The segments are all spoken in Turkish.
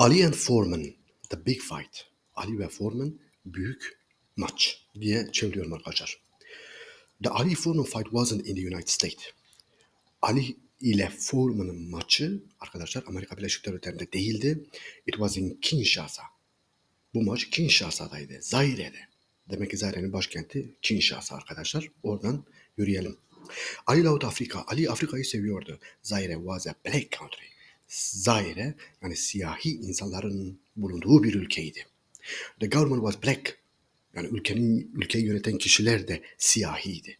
Ali and Foreman, The Big Fight. Ali ve Foreman büyük maç diye çeviriyorum arkadaşlar. The Ali Foreman fight wasn't in the United States. Ali ile Foreman'ın maçı arkadaşlar Amerika Birleşik Devletleri'nde değildi. It was in Kinshasa. Bu maç Kinshasa'daydı. Zaire'de. Demek ki Zaire'nin başkenti Kinshasa arkadaşlar. Oradan yürüyelim. Ali loved Afrika. Ali Afrika'yı seviyordu. Zaire was a black country. Zaire yani siyahi insanların bulunduğu bir ülkeydi. The government was black. Yani ülkenin ülkeyi yöneten kişiler de siyahiydi.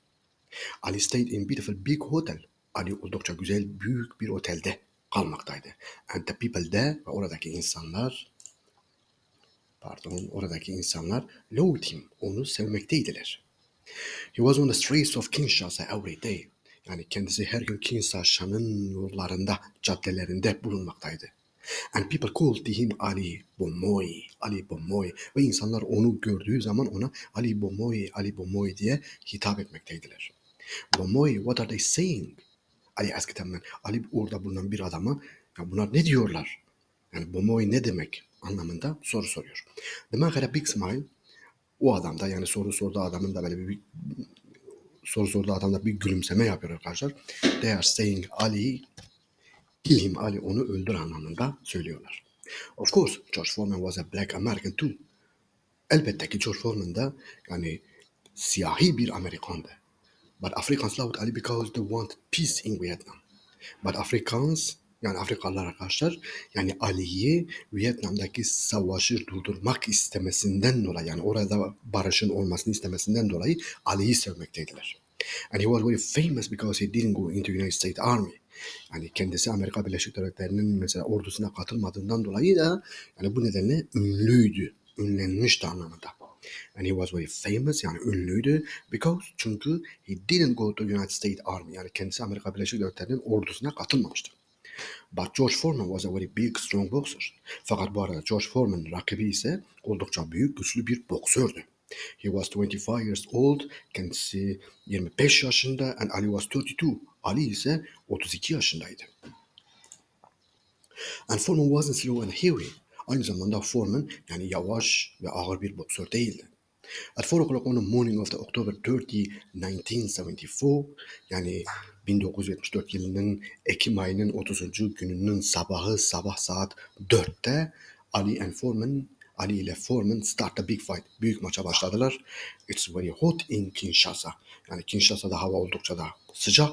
Ali stayed in beautiful big hotel. Ali oldukça güzel büyük bir otelde kalmaktaydı. And the people there ve oradaki insanlar pardon oradaki insanlar loved him. Onu sevmekteydiler. He was on the streets of Kinshasa every day. Yani kendisi her gün Kinshasa'nın yollarında, caddelerinde bulunmaktaydı. And people called him Ali Bomoy, Ali Bomoy. Ve insanlar onu gördüğü zaman ona Ali Bomoy, Ali Bomoy diye hitap etmekteydiler. Bomoy, what are they saying? Ali asked hemen. Ali orada bulunan bir adama ya bunlar ne diyorlar? Yani Bomoy ne demek anlamında soru soruyor. The man had a big smile. O adam da yani soru sorduğu adamın da böyle bir soru sorduğu adam da bir gülümseme yapıyor arkadaşlar. They are saying Ali kill him Ali onu öldür anlamında söylüyorlar. Of course George Foreman was a black American too. Elbette ki George Foreman da yani siyahi bir Amerikandı. But Africans loved Ali because they want peace in Vietnam. But Africans yani Afrikalılar arkadaşlar yani Ali'yi Vietnam'daki savaşı durdurmak istemesinden dolayı yani orada barışın olmasını istemesinden dolayı Ali'yi sevmekteydiler. And he was very famous because he didn't go into United States Army. Yani kendisi Amerika Birleşik Devletleri'nin mesela ordusuna katılmadığından dolayı da yani bu nedenle ünlüydü. Ünlenmişti anlamında. And he was very famous yani ünlüydü because çünkü he didn't go to United States Army yani kendisi Amerika Birleşik Devletleri'nin ordusuna katılmamıştı. But George Foreman was a very big strong boxer. Fakat bu arada George Foreman rakibi ise oldukça büyük güçlü bir boksördü. He was 25 years old. Kendisi 25 yaşında and Ali was 32. Ali ise 32 yaşındaydı. And Foreman wasn't slow and heavy. Aynı zamanda Foreman yani yavaş ve ağır bir boksör değildi. At 4 o'clock on the morning of the October 30, 1974 yani 1974 yılının Ekim ayının 30. gününün sabahı sabah saat 4'te Ali and Foreman Ali ile Foreman start the big fight. Büyük maça başladılar. It's very hot in Kinshasa. Yani Kinshasa'da hava oldukça da sıcak.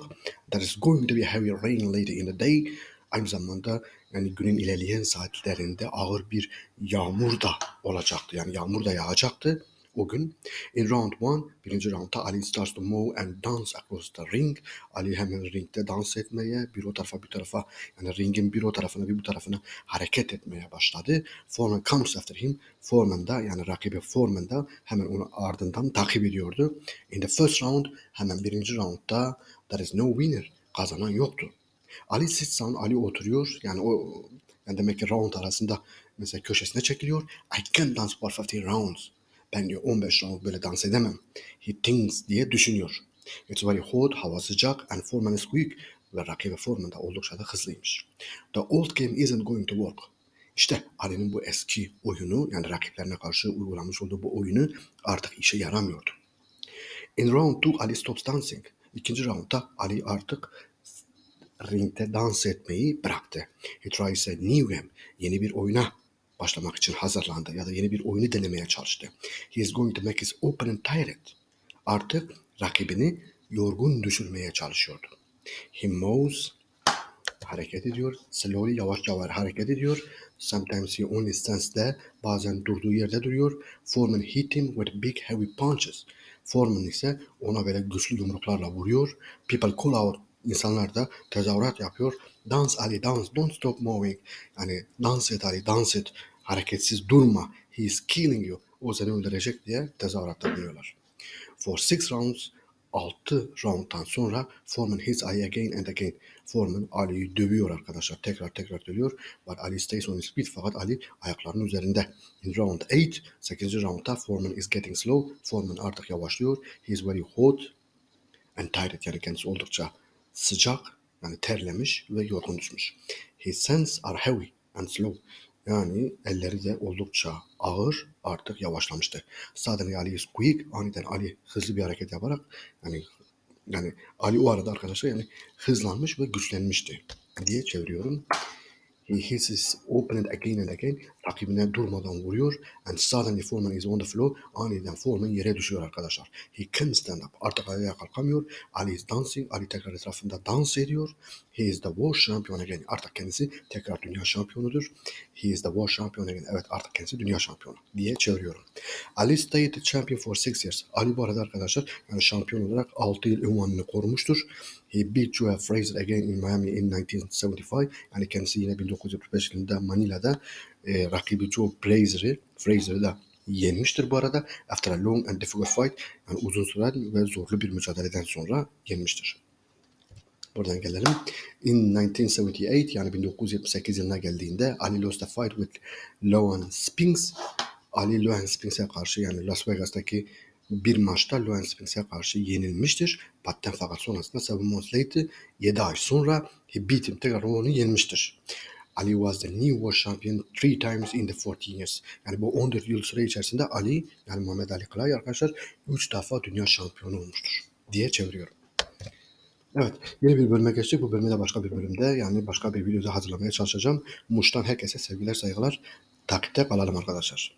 There is going to be heavy rain later in the day. Aynı zamanda yani günün ilerleyen saatlerinde ağır bir yağmur da olacaktı. Yani yağmur da yağacaktı o gün. In round one, birinci roundda Ali starts to move and dance across the ring. Ali hemen ringde dans etmeye, bir o tarafa bir tarafa, yani ringin bir o tarafına bir bu tarafına hareket etmeye başladı. Foreman comes after him. Foreman da yani rakibi Foreman da hemen onu ardından takip ediyordu. In the first round, hemen birinci roundda there is no winner. Kazanan yoktu. Ali sits down, Ali oturuyor. Yani o yani demek ki round arasında mesela köşesine çekiliyor. I can dance for 15 rounds. Ben diyor 15 round böyle dans edemem. He thinks diye düşünüyor. It's very hot, hava sıcak and Foreman is quick ve rakibi Foreman da oldukça da hızlıymış. The old game isn't going to work. İşte Ali'nin bu eski oyunu yani rakiplerine karşı uygulamış olduğu bu oyunu artık işe yaramıyordu. In round 2 Ali stops dancing. İkinci roundda Ali artık ringde dans etmeyi bıraktı. He tries a new game. Yeni bir oyuna başlamak için hazırlandı ya da yeni bir oyunu denemeye çalıştı. He is going to make his opponent tired. Artık rakibini yorgun düşürmeye çalışıyordu. He moves hareket ediyor. Slowly yavaş yavaş hareket ediyor. Sometimes he only stands there. Bazen durduğu yerde duruyor. Foreman hit him with big heavy punches. Foreman ise ona böyle güçlü yumruklarla vuruyor. People call out insanlar da tezahürat yapıyor. Dance Ali dance don't stop moving. Yani dans et Ali dans et. Hareketsiz durma. He is killing you. O seni öldürecek diye tezahüratta bulunuyorlar. For six rounds 6 rounddan sonra Foreman hits Ali again and again. Foreman Ali'yi dövüyor arkadaşlar. Tekrar tekrar dövüyor. But Ali stays on his feet fakat Ali ayaklarının üzerinde. In round 8, 8. roundda Foreman is getting slow. Foreman artık yavaşlıyor. He is very hot and tired. Yani kendisi oldukça sıcak yani terlemiş ve yorgun düşmüş. His hands are heavy and slow. Yani elleri de oldukça ağır artık yavaşlamıştı. Suddenly Ali is quick. Aniden Ali hızlı bir hareket yaparak yani yani Ali o arada arkadaşlar yani hızlanmış ve güçlenmişti diye çeviriyorum. He hits his opponent again and again. Rakibine durmadan vuruyor. And suddenly Foreman is on the floor. Aniden Foreman yere düşüyor arkadaşlar. He can't stand up. Artık ayağa kalkamıyor. Ali is dancing. Ali tekrar etrafında dans ediyor. He is the world champion again. Artık kendisi tekrar dünya şampiyonudur. He is the world champion again. Evet artık kendisi dünya şampiyonu diye çeviriyorum. Ali stayed the champion for six years. Ali bu arada arkadaşlar yani şampiyon olarak 6 yıl ünvanını korumuştur. He beat Joe Frazier again in Miami in 1975. Yani kendisi yine 1975 yılında Manila'da e, rakibi Joe Frazier'ı Frazier'ı da yenmiştir bu arada. After a long and difficult fight yani uzun süren ve zorlu bir mücadeleden sonra yenmiştir. Buradan gelelim. In 1978 yani 1978 yılına geldiğinde Ali lost a fight with Loan Spinks. Ali Loan Spinks'e karşı yani Las Vegas'taki bir maçta Loan Spinks'e karşı yenilmiştir. Patten fakat sonrasında months later 7 ay sonra him tekrar onu yenmiştir. Ali was the new world champion three times in the 14 years. Yani bu 14 yıl süre içerisinde Ali yani Muhammed Ali Kılay arkadaşlar 3 defa dünya şampiyonu olmuştur diye çeviriyorum. Evet, yeni bir bölüme geçtik. Bu bölümde başka bir bölümde yani başka bir videoda hazırlamaya çalışacağım. Muş'tan herkese sevgiler, saygılar. Takipte kalalım arkadaşlar.